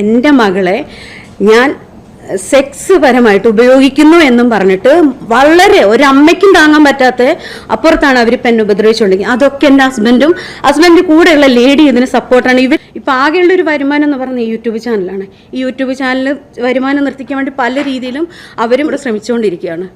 എന്റെ മകളെ ഞാൻ സെക്സ് പരമായിട്ട് ഉപയോഗിക്കുന്നു എന്നും പറഞ്ഞിട്ട് വളരെ ഒരു അമ്മയ്ക്കും താങ്ങാൻ പറ്റാത്ത അപ്പുറത്താണ് അവർ ഇപ്പം എന്നെ ഉപദ്രവിച്ചുകൊണ്ടെങ്കിൽ അതൊക്കെ എന്റെ ഹസ്ബൻഡും ഹസ്ബൻഡിന്റെ കൂടെയുള്ള ലേഡി ഇതിന് സപ്പോർട്ടാണ്. ഇവർ ഇപ്പം ആകെയുള്ള ഒരു വരുമാനം എന്ന് പറഞ്ഞാൽ ഈ യൂട്യൂബ് ചാനലാണ്. ഈ യൂട്യൂബ് ചാനൽ വരുമാനം നിർത്തിക്കാൻ വേണ്ടി പല രീതിയിലും അവരും ഇവിടെ ശ്രമിച്ചുകൊണ്ടിരിക്കുകയാണ്.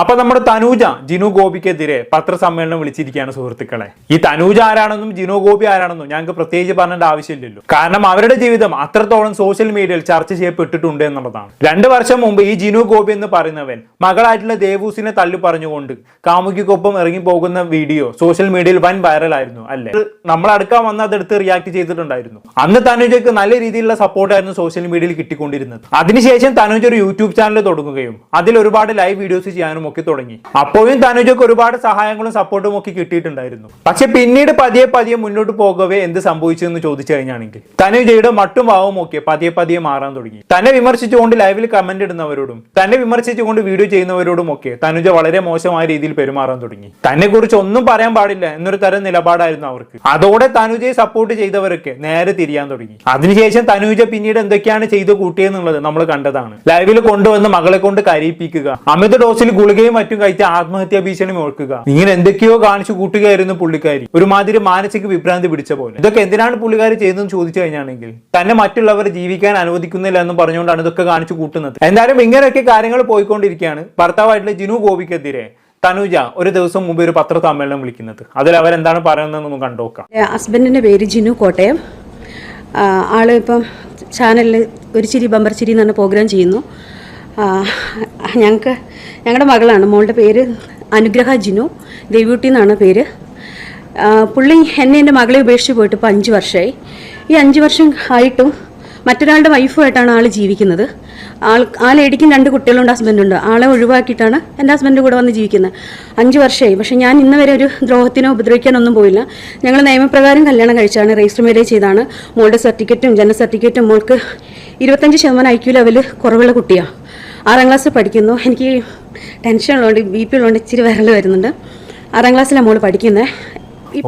അപ്പൊ നമ്മുടെ തനൂജ ജിനു ഗോപിക്കെതിരെ പത്രസമ്മേളനം വിളിച്ചിരിക്കുകയാണ് സുഹൃത്തുക്കളെ. ഈ തനൂജ ആരാണെന്നും ജിനു ഗോപി ആരാണെന്നും ഞങ്ങൾക്ക് പ്രത്യേകിച്ച് പറഞ്ഞേണ്ട ആവശ്യമില്ലല്ലോ. കാരണം അവരുടെ ജീവിതം അത്രത്തോളം സോഷ്യൽ മീഡിയയിൽ ചർച്ച ചെയ്യപ്പെട്ടിട്ടുണ്ട് എന്നുള്ളതാണ്. രണ്ട് വർഷം മുമ്പ് ഈ ജിനു ഗോപി എന്ന് പറയുന്നവൻ മകളായിട്ടുള്ള ദേവൂസിനെ തള്ളി പറഞ്ഞുകൊണ്ട് കാമുകിക്കൊപ്പം ഇറങ്ങി പോകുന്ന വീഡിയോ സോഷ്യൽ മീഡിയയിൽ വൻ വൈറലായിരുന്നു അല്ലേ? നമ്മളടക്കം വന്ന് അതെടുത്ത് റിയാക്ട് ചെയ്തിട്ടുണ്ടായിരുന്നു. അന്ന് തനുജയ്ക്ക് നല്ല രീതിയിലുള്ള സപ്പോർട്ടായിരുന്നു സോഷ്യൽ മീഡിയയിൽ കിട്ടിക്കൊണ്ടിരുന്നത്. അതിനുശേഷം തനുജ് ഒരു യൂട്യൂബ് ചാനൽ തുടങ്ങുകയും അതിൽ ഒരുപാട് ലൈവ് വീഡിയോസ് ചെയ്യാനും ഒക്കെ തുടങ്ങി. അപ്പോഴും തനുജയ്ക്ക് ഒരുപാട് സഹായങ്ങളും സപ്പോർട്ടും ഒക്കെ കിട്ടിയിട്ടുണ്ടായിരുന്നു. പക്ഷെ പിന്നീട് പതിയെ പതിയെ മുന്നോട്ട് പോകവേ എന്ത് സംഭവിച്ചു എന്ന് ചോദിച്ചു കഴിഞ്ഞാണെങ്കിൽ തനുജയുടെ മട്ടും ഭാവവും ഒക്കെ പതിയെ പതിയെ മാറാൻ തുടങ്ങി. തന്നെ വിമർശിച്ചുകൊണ്ട് ലൈവിൽ കമന്റ് ഇടുന്നവരോടും തന്നെ വിമർശിച്ചുകൊണ്ട് വീഡിയോ ചെയ്യുന്നവരോടും ഒക്കെ തനുജ വളരെ മോശമായ രീതിയിൽ പെരുമാറാൻ തുടങ്ങി. തന്നെ കുറിച്ച് ഒന്നും പറയാൻ പാടില്ല എന്നൊരു തരം നിലപാടായിരുന്നു അവർക്ക്. അതോടെ തനുജയെ സപ്പോർട്ട് ചെയ്തവരൊക്കെ നേരെ തിരിയാൻ തുടങ്ങി. അതിനുശേഷം തനുജ പിന്നീട് എന്തൊക്കെയാണ് ചെയ്ത് കൂട്ടിയെന്നുള്ളത് നമ്മൾ കണ്ടതാണ്. ലൈവിൽ കൊണ്ടുവന്ന് മകളെ കൊണ്ട് കരയിപ്പിക്കുക അമിത ഡോസിൽ ഗുളികയും മറ്റും കഴിച്ച് ആത്മഹത്യാ ഭീഷണി ഓർക്കുക. ഇങ്ങനെ എന്തൊക്കെയോ കാണിച്ചു കൂട്ടുകയായിരുന്നു പുള്ളിക്കാരി. ഒരുമാതിരി മാനസിക വിഭ്രാന്തി പിടിച്ച പോലെ. ഇതൊക്കെ എന്തിനാണ് പുള്ളിക്കാരി ചെയ്യുന്നതെന്ന് ചോദിച്ചു കഴിഞ്ഞാണെങ്കിൽ തന്നെ മറ്റുള്ളവർ ജീവിക്കാൻ അനുവദിക്കുന്നില്ല എന്ന് പറഞ്ഞുകൊണ്ടാണ് ഇതൊക്കെ കാണിച്ചു കൂട്ടുന്നത്. എന്തായാലും ഇങ്ങനെയൊക്കെ കാര്യങ്ങൾ പോയിക്കൊണ്ടിരിക്കുകയാണ്. ഭർത്താവായിട്ടുള്ള ജിനു ഗോപിക്കെതിരെ തനുജ ഒരു ദിവസം മുമ്പ് ഒരു പത്ര സമ്മേളനം വിളിക്കുന്നത്. അതിൽ അവരെന്താണ് പറയുന്നതെന്ന് കണ്ടുനോക്കാം ഹസ്ബൻഡിന്റെ പേര് ജിനു കോട്ടയം. ആൾ ഇപ്പം ചാനലിൽ ഒരു ചിരി ബമ്പർ ചിരി എന്ന് പറഞ്ഞ പ്രോഗ്രാം ചെയ്യുന്നു. ഞങ്ങൾക്ക് ഞങ്ങളുടെ മകളാണ്. മോളുടെ പേര് അനുഗ്രഹ ജിനു. ദേവ്യൂട്ടി എന്നാണ് പേര് പുള്ളി എന്നെ എന്റെ മകളെ ഉപേക്ഷിച്ച് പോയിട്ട് ഇപ്പോൾ അഞ്ച് വർഷമായി ഈ അഞ്ച് വർഷം ആയിട്ടും മറ്റൊരാളുടെ വൈഫുമായിട്ടാണ് ആൾ ജീവിക്കുന്നത്. ആൾ ആ ലേഡിക്കും രണ്ട് കുട്ടികളുണ്ട് ഹസ്ബൻഡുണ്ട്. ആളെ ഒഴിവാക്കിയിട്ടാണ് എന്റെ ഹസ്ബൻഡ് കൂടെ വന്ന് ജീവിക്കുന്നത് അഞ്ച് വർഷമായി പക്ഷേ ഞാൻ ഇന്ന് വരെ ഒരു ദ്രോഹത്തിനോ ഉപദ്രവിക്കാനൊന്നും പോയില്ല. ഞങ്ങൾ നിയമപ്രകാരം കല്യാണം കഴിച്ചാണ് രജിസ്റ്റർ മാരേജ് ചെയ്താണ്. മോളുടെ സർട്ടിഫിക്കറ്റും ജനന സർട്ടിഫിക്കറ്റും മോൾക്ക് ഇരുപത്തഞ്ച് ശതമാനം ഐ ലെവൽ കുറവുള്ള കുട്ടിയാണ് ആറാം ക്ലാസ്സിൽ പഠിക്കുന്നു. എനിക്ക് ടെൻഷൻ ഉള്ളതുകൊണ്ട് ബി പി ഉള്ളതുകൊണ്ട് ഇച്ചിരി വിരൽ വരുന്നുണ്ട്. ആറാം ക്ലാസ്സിലാണ് മോൾ പഠിക്കുന്നത്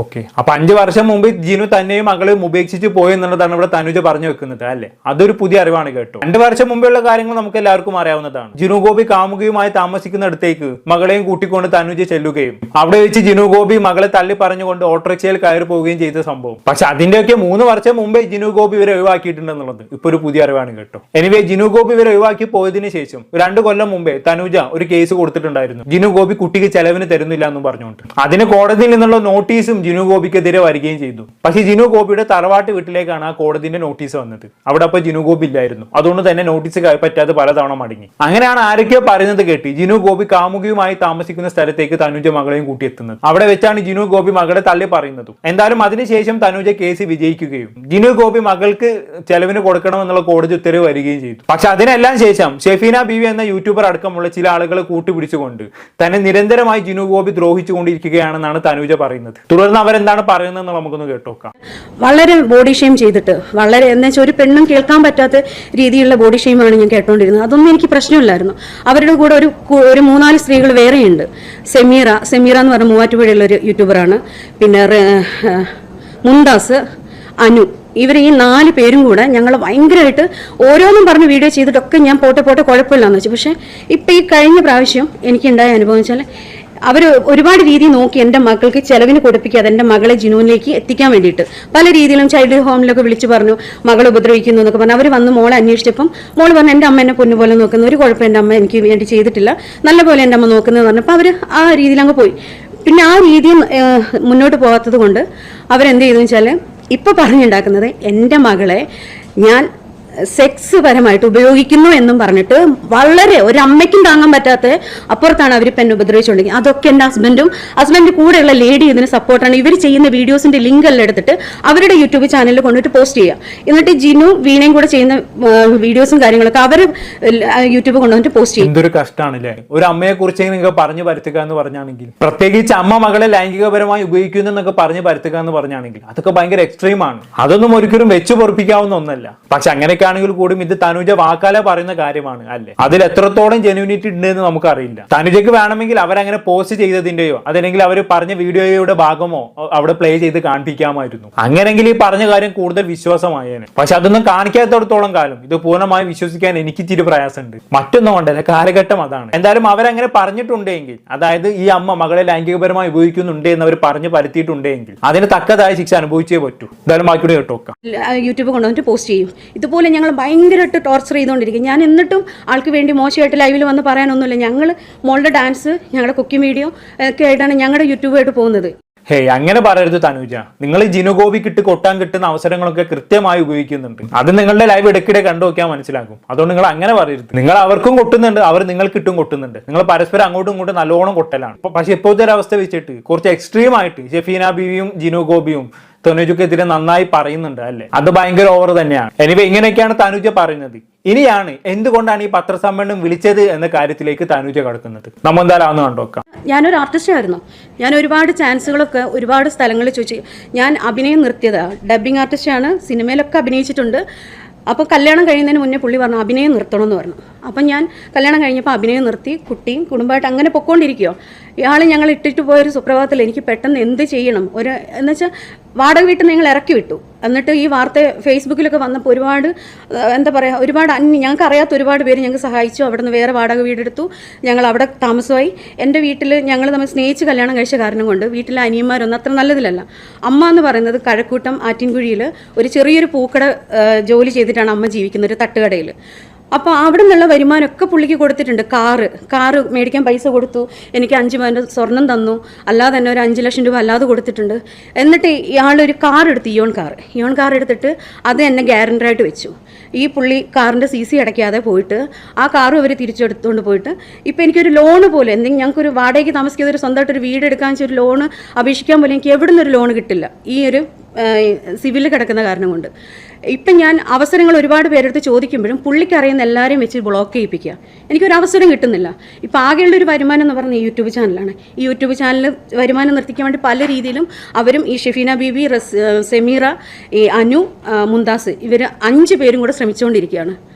ഓക്കെ. അപ്പൊ അഞ്ചു വർഷം മുമ്പ് ജിനു തന്നെയും മകൾ ഉപേക്ഷിച്ച് പോയി എന്നുള്ളതാണ് ഇവിടെ തനുജ പറഞ്ഞു വെക്കുന്നത് അല്ലെ? അതൊരു പുതിയ അറിവാണ് കേട്ടോ. രണ്ട് വർഷം മുമ്പുള്ള കാര്യങ്ങൾ നമുക്ക് എല്ലാവർക്കും അറിയാവുന്നതാണ്. ജിനു ഗോപി കാമുകിയുമായി താമസിക്കുന്നിടത്തേക്ക് മകളെയും കൂട്ടിക്കൊണ്ട് തനുജ ചെല്ലുകയും അവിടെ വെച്ച് ജിനു ഗോപി മകളെ തള്ളി പറഞ്ഞുകൊണ്ട് ഓട്ടോറിക്ഷയിൽ കയറി പോവുകയും ചെയ്ത സംഭവം. പക്ഷെ അതിന്റെയൊക്കെ മൂന്ന് വർഷം മുമ്പേ ജിനു ഗോപി ഇവരെ ഒഴിവാക്കിയിട്ടുണ്ടെന്നുള്ളത് ഇപ്പൊ ഒരു പുതിയ അറിവാണ് കേട്ടോ. എനിവേ ജിനു ഗോപി ഇവരെ ഒഴിവാക്കി പോയതിനു ശേഷം രണ്ട് കൊല്ലം മുമ്പേ തനുജ ഒരു കേസ് കൊടുത്തിട്ടുണ്ടായിരുന്നു. ജിനു ഗോപി കുട്ടിക്ക് ചെലവിന് തരുന്നില്ല എന്നും പറഞ്ഞുകൊണ്ട്. അതിന് കോടതിയിൽ നിന്നുള്ള നോട്ടീസും ജിനു ഗോപിക്കെതിരെ വരികയും ചെയ്തു. പക്ഷേ ജിനു ഗോപിയുടെ തറവാട്ട് വീട്ടിലേക്കാണ് ആ കോടതിന്റെ നോട്ടീസ് വന്നത്. അവിടെ അപ്പൊ ജിനു ഗോപി ഇല്ലായിരുന്നു. അതുകൊണ്ട് തന്നെ നോട്ടീസ് പറ്റാതെ പലതവണ മടങ്ങി. അങ്ങനെയാണ് ആരൊക്കെയോ പറയുന്നത് കേട്ടി ജിനു ഗോപി കാമുകിയുമായി താമസിക്കുന്ന സ്ഥലത്തേക്ക് തനുജ മകളെയും കൂട്ടിയെത്തുന്നത് അവിടെ വെച്ചാണ് ജിനു ഗോപി മകളെ തള്ളി പറയുന്നതും. എന്തായാലും അതിനുശേഷം തനുജ കേസ് വിജയിക്കുകയും ജിനു ഗോപി മകൾക്ക് ചെലവിന് കൊടുക്കണമെന്നുള്ള കോടതി ഉത്തരവ് വരികയും ചെയ്തു. പക്ഷെ അതിനെല്ലാം ശേഷം ഷെഫീന ബീവി എന്ന യൂട്യൂബർ അടക്കമുള്ള ചില ആളുകളെ കൂട്ടുപിടിച്ചുകൊണ്ട് തന്നെ നിരന്തരമായി ജിനു ഗോപി ദ്രോഹിച്ചുകൊണ്ടിരിക്കുകയാണെന്നാണ് തനുജ പറയുന്നത്. തുടർന്ന് അവരെന്താണ് പറയുന്നത് നമുക്കൊന്ന് കേട്ടോക്കാം. വളരെ ബോഡി ഷെയിം ചെയ്തിട്ട് വളരെ എന്ന് വെച്ചാൽ ഒരു പെണ്ണും കേൾക്കാൻ പറ്റാത്ത രീതിയിലുള്ള ബോഡി ഷെയിമാണ് ഞാൻ കേട്ടോണ്ടിരുന്നത്. അതൊന്നും എനിക്ക് പ്രശ്നമില്ലായിരുന്നു. അവരുടെ കൂടെ ഒരു ഒരു മൂന്നാൽ സ്ത്രീകൾ വേറെയുണ്ട്. സെമീറ സെമീറ എന്ന് പറഞ്ഞ മൂവാറ്റുപുഴയുള്ള ഒരു യൂട്യൂബറാണ് പിന്നെ മുന്താസ് അനു ഇവർ ഈ നാല് പേരും കൂടെ ഞങ്ങൾ ഭയങ്കരമായിട്ട് ഓരോന്നും പറഞ്ഞ് വീഡിയോ ചെയ്തിട്ടൊക്കെ ഞാൻ പോട്ടെ പോട്ടെ കുഴപ്പമില്ലാന്ന് വെച്ചു. പക്ഷേ ഇപ്പം ഈ കഴിഞ്ഞ പ്രാവശ്യം എനിക്കുണ്ടായ അനുഭവം വെച്ചാൽ അവർ ഒരുപാട് രീതി നോക്കി എന്റെ മക്കൾക്ക് ചെലവിന് കൊടുപ്പിക്കാതെ എന്റെ മകളെ ജിനുവിലേക്ക് എത്തിക്കാൻ വേണ്ടിയിട്ട്. പല രീതിയിലും ചൈൽഡ് ഹോമിലൊക്കെ വിളിച്ചു പറഞ്ഞു മകൾ ഉപദ്രവിക്കുന്നു എന്നൊക്കെ പറഞ്ഞു. അവർ വന്ന് മോളെ അന്വേഷിച്ചപ്പം മോൾ പറഞ്ഞു എന്റെ അമ്മ എന്നെ പൊന്നു പോലെ നോക്കുന്നു. ഒരു കുഴപ്പം എന്റെ അമ്മ എനിക്ക് വേണ്ടി ചെയ്തിട്ടില്ല. നല്ല പോലെ എന്റെ അമ്മ നോക്കുന്നത് പറഞ്ഞപ്പോൾ അവർ ആ രീതിയിൽ അങ്ങ് പോയി. പിന്നെ ആ രീതി മുന്നോട്ട് പോകാത്തത് കൊണ്ട് അവരെന്ത് ചെയ്തു വെച്ചാൽ ഇപ്പോൾ പറഞ്ഞുണ്ടാക്കുന്നത് എന്റെ മകളെ ഞാൻ സെക്സ് പരമായിട്ട് ഉപയോഗിക്കുന്നു എന്നും പറഞ്ഞിട്ട് വളരെ ഒരു അമ്മയ്ക്കും താങ്ങാൻ പറ്റാത്ത അപ്പുറത്താണ് അവർ എന്നെ ഉപദ്രവിച്ചുകൊണ്ടിരിക്കുന്നത് അതൊക്കെ എന്റെ ഹസ്ബൻഡും ഹസ്ബൻഡ് കൂടെയുള്ള ലേഡി ഇതിന് സപ്പോർട്ടാണ്. ഇവർ ചെയ്യുന്ന വീഡിയോസിന്റെ ലിങ്ക് എല്ലാം എടുത്തിട്ട് അവരുടെ യൂട്യൂബ് ചാനലിൽ കൊണ്ടിട്ട് പോസ്റ്റ് ചെയ്യുക. എന്നിട്ട് ജിനു വീണയും കൂടെ ചെയ്യുന്ന വീഡിയോസും കാര്യങ്ങളൊക്കെ അവർ യൂട്യൂബ് കൊണ്ടുവന്നിട്ട് പോസ്റ്റ് ചെയ്യും. എന്തൊരു കഷ്ടമാണല്ലേ ഒരു അമ്മയെ കുറിച്ച് പറഞ്ഞു പരത്തുക എന്ന് പറഞ്ഞാണെങ്കിൽ പ്രത്യേകിച്ച് അമ്മ മകളെ ലൈംഗികപരമായി ഉപയോഗിക്കുന്നു എന്നൊക്കെ പറഞ്ഞു പരത്തുക എന്ന് പറഞ്ഞാണെങ്കിൽ അതൊക്കെ ഭയങ്കര എക്സ്ട്രീം ആണ്. അതൊന്നും ഒരിക്കലും വെച്ചു പൊറപ്പിക്കാവുന്ന ഒന്നല്ല. പക്ഷെ അങ്ങനെയൊക്കെ അങ്ങനെയൊക്കെ കൂടിയും ഇത് തനുജ വാക്കാല പറയുന്ന കാര്യമാണ് അല്ലേ? അതിൽ എത്രത്തോളം ജെനുവിനിറ്റി ഉണ്ട് എന്ന് നമുക്കറിയില്ല. തനുജയ്ക്ക് വേണമെങ്കിൽ അവരങ്ങനെ പോസ്റ്റ് ചെയ്തതിന്റെയോ അതല്ലെങ്കിൽ അവർ പറഞ്ഞ വീഡിയോയുടെ ഭാഗമോ അവിടെ പ്ലേ ചെയ്ത് കാണിപ്പിക്കാമായിരുന്നു അങ്ങനെങ്കിൽ ഈ പറഞ്ഞ കാര്യം കൂടുതൽ വിശ്വാസമായേനെ. പക്ഷെ അതൊന്നും കാണിക്കാത്തടത്തോളം കാലം ഇത് പൂർണമായി വിശ്വസിക്കാൻ എനിക്ക് ഇച്ചിരി പ്രയാസമുണ്ട്. മറ്റൊന്നും കൊണ്ടല്ല കാലഘട്ടം അതാണ്. എന്തായാലും അവരങ്ങനെ പറഞ്ഞിട്ടുണ്ടെങ്കിൽ അതായത് ഈ അമ്മ മകളെ ലൈംഗികപരമായി ഉപയോഗിക്കുന്നുണ്ട് എന്ന് അവർ പറഞ്ഞു പരത്തിയിട്ടുണ്ടെങ്കിൽ അതിന് തക്കതായ ശിക്ഷ അനുഭവിച്ചേ പറ്റൂ. എന്തായാലും ബാക്കിയുടെ യൂട്യൂബ് കൊണ്ടുവന്നിട്ട് പോസ്റ്റ് ചെയ്യും. ഇതുപോലെ ഞങ്ങൾ ഭയങ്കരമായിട്ട് ടോർച്ചർ ചെയ്തുകൊണ്ടിരിക്കും. ഞാൻ എന്നിട്ടും ആൾക്ക് വേണ്ടി മോശമായിട്ട് ലൈവിൽ വന്ന് പറയാനൊന്നുമില്ല. ഞങ്ങൾ മോളുടെ ഡാൻസ് ഞങ്ങളുടെ കുക്കിംഗ് വീഡിയോ ഒക്കെ ആയിട്ടാണ് ഞങ്ങളുടെ യൂട്യൂബായിട്ട് പോകുന്നത്. ഹേ അങ്ങനെ പറയരുത് തനുജ. നിങ്ങൾ ഈ കൊട്ടാൻ കിട്ടുന്ന അവസരങ്ങളൊക്കെ കൃത്യമായി ഉപയോഗിക്കുന്നുണ്ട്. അത് നിങ്ങളുടെ ലൈവ് ഇടയ്ക്കിടെ കണ്ടു നോക്കിയാൽ മനസ്സിലാക്കും അതുകൊണ്ട് നിങ്ങൾ അങ്ങനെ പറയരുത്. നിങ്ങൾ അവർക്കും കൊട്ടുന്നുണ്ട് അവർ നിങ്ങൾക്ക് കൊട്ടുന്നുണ്ട്. നിങ്ങൾ പരസ്പരം അങ്ങോട്ടും ഇങ്ങോട്ടും നല്ലോണം കൊട്ടലാണ്. പക്ഷെ ഇപ്പോഴത്തെ ഒരു അവസ്ഥ വെച്ചിട്ട് കുറച്ച് എക്സ്ട്രീം ആയിട്ട് ഷെഫീന ബീവിയും ജിനു ഗോപിയും തനുജക്കെതിരെ നന്നായി പറയുന്നുണ്ട് അല്ലേ? അത് ഭയങ്കര ഓവർ തന്നെയാണ്. എനിവേ ഇങ്ങനെയൊക്കെയാണ് തനുജ പറയുന്നത്. ഇനിയാണ് എന്തുകൊണ്ടാണ് ഈ പത്രസമ്മേളനം വിളിച്ചത് എന്ന കാര്യത്തിലേക്ക് തനുജ കടക്കുന്നത്. നമ്മൾ എന്തായാലും അന്ന് കണ്ടോക്കാം ഞാനൊരു ആർട്ടിസ്റ്റ് ആയിരുന്നു. ഞാൻ ഒരുപാട് ചാൻസുകളൊക്കെ ഒരുപാട് സ്ഥലങ്ങളിൽ ചോദിച്ചു. ഞാൻ അഭിനയം നിർത്തിയതാണ് ഡബ്ബിംഗ് ആണ്. സിനിമയിലൊക്കെ അഭിനയിച്ചിട്ടുണ്ട്. അപ്പോൾ കല്യാണം കഴിയുന്നതിന് മുന്നേ പുള്ളി പറഞ്ഞു അഭിനയം നിർത്തണം എന്ന് പറഞ്ഞു. അപ്പം ഞാൻ കല്യാണം കഴിഞ്ഞപ്പോൾ അഭിനയം നിർത്തി. കുട്ടിയും കുടുംബമായിട്ട് അങ്ങനെ പൊക്കോണ്ടിരിക്കുകയോ ഇയാൾ ഞങ്ങൾ ഇട്ടിട്ട് പോയൊരു സുപ്രഭാതത്തിൽ എനിക്ക് പെട്ടെന്ന് എന്ത് ചെയ്യണം? ഒരു എന്ന് വെച്ചാൽ വാടക വീട്ടിൽ നിങ്ങൾ ഇറക്കി വിട്ടു. എന്നിട്ട് ഈ വാർത്ത ഫേസ്ബുക്കിലൊക്കെ വന്നപ്പോൾ ഒരുപാട് എന്താ പറയുക ഒരുപാട് അന്യ ഞങ്ങൾക്ക് അറിയാത്ത ഒരുപാട് പേര് ഞങ്ങൾക്ക് സഹായിച്ചു. അവിടെ നിന്ന് വേറെ വാടക വീടെടുത്തു. ഞങ്ങൾ അവിടെ താമസമായി. എന്റെ വീട്ടിൽ ഞങ്ങൾ തമ്മിൽ സ്നേഹിച്ച് കല്യാണം കഴിച്ച കാരണം കൊണ്ട് വീട്ടിലെ അനിയന്മാരൊന്നും അത്ര നല്ലതിലല്ല. അമ്മ എന്ന് പറയുന്നത് കഴക്കൂട്ടം ആറ്റിൻകുഴിയിൽ ഒരു ചെറിയൊരു പൂക്കട ജോലി ചെയ്തിട്ടാണ് അമ്മ ജീവിക്കുന്നത് ഒരു തട്ടുകടയിൽ അപ്പോൾ അവിടെ നിന്നുള്ള വരുമാനമൊക്കെ പുള്ളിക്ക് കൊടുത്തിട്ടുണ്ട്. കാറ് കാറ് മേടിക്കാൻ പൈസ കൊടുത്തു. എനിക്ക് അഞ്ച് പവന്റെ സ്വർണം തന്നു. അല്ലാതെ തന്നെ ഒരു അഞ്ച് ലക്ഷം രൂപ അല്ലാതെ കൊടുത്തിട്ടുണ്ട്. എന്നിട്ട് ഇയാളൊരു കാർ എടുത്തു ഇയോൺ കാർ. ഇയോൺ കാർ എടുത്തിട്ട് അത് എന്നെ ഗ്യാരണ്ടറായിട്ട് വെച്ചു. ഈ പുള്ളി കാറിന്റെ സി സി അടയ്ക്കാതെ പോയിട്ട് ആ കാറും അവർ തിരിച്ചെടുത്തുകൊണ്ട് പോയിട്ട് ഇപ്പോൾ എനിക്കൊരു ലോണ് പോലെ എന്തെങ്കിലും ഞങ്ങൾക്കൊരു വാടകയ്ക്ക് താമസിക്കാതെ ഒരു സ്വന്തമായിട്ട് ഒരു വീട് എടുക്കാൻ വെച്ചൊരു ലോണ് അപേക്ഷിക്കാൻ പോലും എനിക്ക് എവിടെ നിന്നൊരു ലോൺ കിട്ടില്ല. ഈ ഒരു സിവിൽ കിടക്കുന്ന കാരണം കൊണ്ട്. ഇപ്പം ഞാൻ അവസരങ്ങൾ ഒരുപാട് പേരെടുത്ത് ചോദിക്കുമ്പോഴും പുള്ളിക്ക് അറിയുന്ന എല്ലാവരെയും വെച്ച് ബ്ലോക്ക് ചെയ്യിപ്പിക്കുക. എനിക്കൊരു അവസരം കിട്ടുന്നില്ല. ഇപ്പം ആകെയുള്ള ഒരു വരുമാനം എന്ന് പറഞ്ഞാൽ ഈ യൂട്യൂബ് ചാനലാണ്. ഈ യൂട്യൂബ് ചാനൽ വരുമാനം നിർത്തിക്കാൻ വേണ്ടി പല രീതിയിലും അവരും ഈ ഷെഫീന ബീബി റസ് സെമീറ ഈ അനു മുന്താസ് ഇവർ അഞ്ച് പേരും കൂടെ ശ്രമിച്ചുകൊണ്ടിരിക്കുകയാണ്.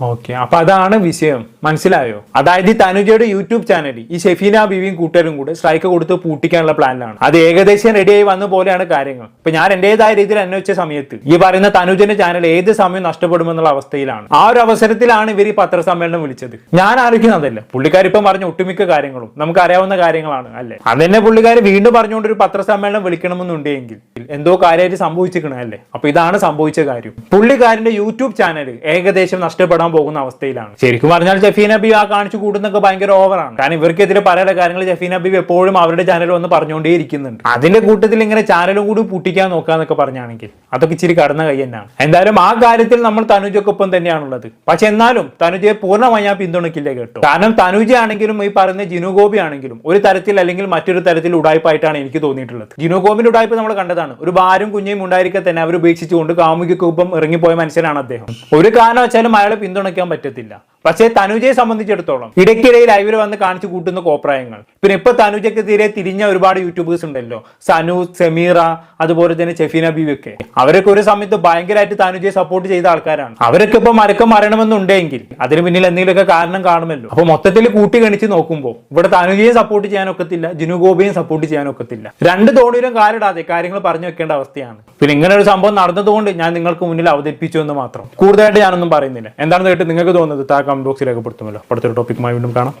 ഓക്കെ. അപ്പൊ അതാണ് വിഷയം. മനസ്സിലായോ? അതായത് തനുജയുടെ യൂട്യൂബ് ചാനൽ ഈ ഷെഫീന ബിവിയും കൂട്ടരും കൂടെ സ്ട്രൈക്ക് കൊടുത്ത് പൂട്ടിക്കാനുള്ള പ്ലാനിലാണ് അത് ഏകദേശം റെഡിയായി വന്ന പോലെയാണ് കാര്യങ്ങൾ. ഇപ്പൊ ഞാൻ എന്റേതായ രീതിയിൽ അന്വേഷിച്ച സമയത്ത് ഈ പറയുന്ന തനുജന്റെ ചാനൽ ഏത് സമയം നഷ്ടപ്പെടുമെന്നുള്ള അവസ്ഥയിലാണ്. ആ ഒരു അവസരത്തിലാണ് ഇവർ ഈ പത്രസമ്മേളനം വിളിച്ചത്. ഞാൻ ആലോചിക്കുന്നതല്ല പുള്ളിക്കാർ ഇപ്പം പറഞ്ഞ ഒട്ടുമിക്ക കാര്യങ്ങളും നമുക്ക് അറിയാവുന്ന കാര്യങ്ങളാണ് അല്ലേ? അതന്നെ പുള്ളിക്കാർ വീണ്ടും പറഞ്ഞുകൊണ്ട് ഒരു പത്രസമ്മേളനം വിളിക്കണമെന്നുണ്ടെങ്കിൽ എന്തോ കാര്യമായിട്ട് സംഭവിച്ചിരിക്കണം അല്ലേ അപ്പൊ ഇതാണ് സംഭവിച്ച കാര്യം. പുള്ളിക്കാരന്റെ യൂട്യൂബ് ചാനൽ ഏകദേശം നഷ്ടപ്പെടാൻ പോകുന്ന അവസ്ഥയിലാണ്. ശരിക്കും പറഞ്ഞാൽ ജഫീൻ അബി ആ കാണിച്ചു കൂടുന്നൊക്കെ ഭയങ്കര ഓവറാണ് കാരണം ഇവർക്കെതിരെ പല കാര്യങ്ങൾ ജഫീൻ അബി എപ്പോഴും അവരുടെ ചാനൽ വന്ന് പറഞ്ഞുകൊണ്ടേ ഇരിക്കുന്നുണ്ട്. അതിന്റെ കൂട്ടത്തിൽ ഇങ്ങനെ ചാനലും കൂടി പൂട്ടിക്കാൻ നോക്കാന്നൊക്കെ പറഞ്ഞാണെങ്കിൽ അതൊക്കെ ഇച്ചിരി കടന്ന കൈ തന്നെയാണ്. എന്തായാലും ആ കാര്യത്തിൽ നമ്മൾ തനുജക്കൊപ്പം തന്നെയാണുള്ളത്. പക്ഷെ എന്നാലും തനുജയെ പൂർണമായി ഞാൻ പിന്തുണയ്ക്കില്ല കേട്ടോ. കാരണം തനുജ ആണെങ്കിലും ഈ പറയുന്ന ജിനുഗോപി ആണെങ്കിലും ഒരു തരത്തിൽ അല്ലെങ്കിൽ മറ്റൊരു തരത്തിൽ ഉടായ്പായിട്ടാണ് എനിക്ക് തോന്നിയിട്ടുള്ളത്. ജിനുഗോപിന്റെ ഉടായ്പ നമ്മൾ കണ്ടതാണ്. ഒരു ഭാരും കുഞ്ഞയും ഉണ്ടായിരിക്കെ തന്നെ അവർ ഉപേക്ഷിച്ചുകൊണ്ട് കാമുകിക്കൊപ്പം ഇറങ്ങിപ്പോയ മനുഷ്യനാണ് അദ്ദേഹം. ഒരു കാരണവശാലും അയാളെ പിന്തുണയ്ക്കാൻ പറ്റത്തില്ല. പക്ഷേ തനുജയെ സംബന്ധിച്ചിടത്തോളം ഇടയ്ക്കിടെ ലൈവിൽ വന്ന് കാണിച്ചു കൂട്ടുന്ന കോപ്രായങ്ങൾ. പിന്നെ ഇപ്പൊ തനുജക്കെതിരെ തിരിഞ്ഞ ഒരുപാട് യൂട്യൂബേഴ്സ് ഉണ്ടല്ലോ. സനു സെമീറ അതുപോലെ തന്നെ ചെഫീന ബീവി അവരൊക്കെ ഒരു സമയത്ത് ഭയങ്കരമായിട്ട് തനുജയെ സപ്പോർട്ട് ചെയ്ത ആൾക്കാരാണ്. അവരൊക്കെ ഇപ്പൊ മരക്കം മരണമെന്നുണ്ടെങ്കിൽ അതിന് പിന്നിൽ എന്തെങ്കിലുമൊക്കെ കാരണം കാണുമല്ലോ. അപ്പൊ മൊത്തത്തിൽ കൂട്ടി ഗണിച്ച് നോക്കുമ്പോൾ ഇവിടെ തനുജയെ സപ്പോർട്ട് ചെയ്യാനൊക്കത്തില്ല ഗോപിയെ സപ്പോർട്ട് ചെയ്യാൻ ഒക്കത്തില്ല. രണ്ട് തോണിയിലും കാലിടാതെ കാര്യങ്ങൾ പറഞ്ഞു വെക്കേണ്ട അവസ്ഥയാണ്. പിന്നെ ഇങ്ങനെ ഒരു സംഭവം നടന്നതുകൊണ്ട് ഞാൻ നിങ്ങൾക്ക് മുന്നിൽ അവതരിപ്പിച്ചു എന്ന് മാത്രം. കൂടുതലായിട്ട് ഞാനൊന്നും പറയുന്നില്ല. എന്താണെന്ന് കേട്ട് നിങ്ങൾക്ക് തോന്നുന്നത് താ കമന്റ് ബോക്സിൽ രേഖപ്പെടുത്തുമല്ലോ. അടുത്തൊരു ടോപ്പിക്കുമായി വീണ്ടും കാണാം.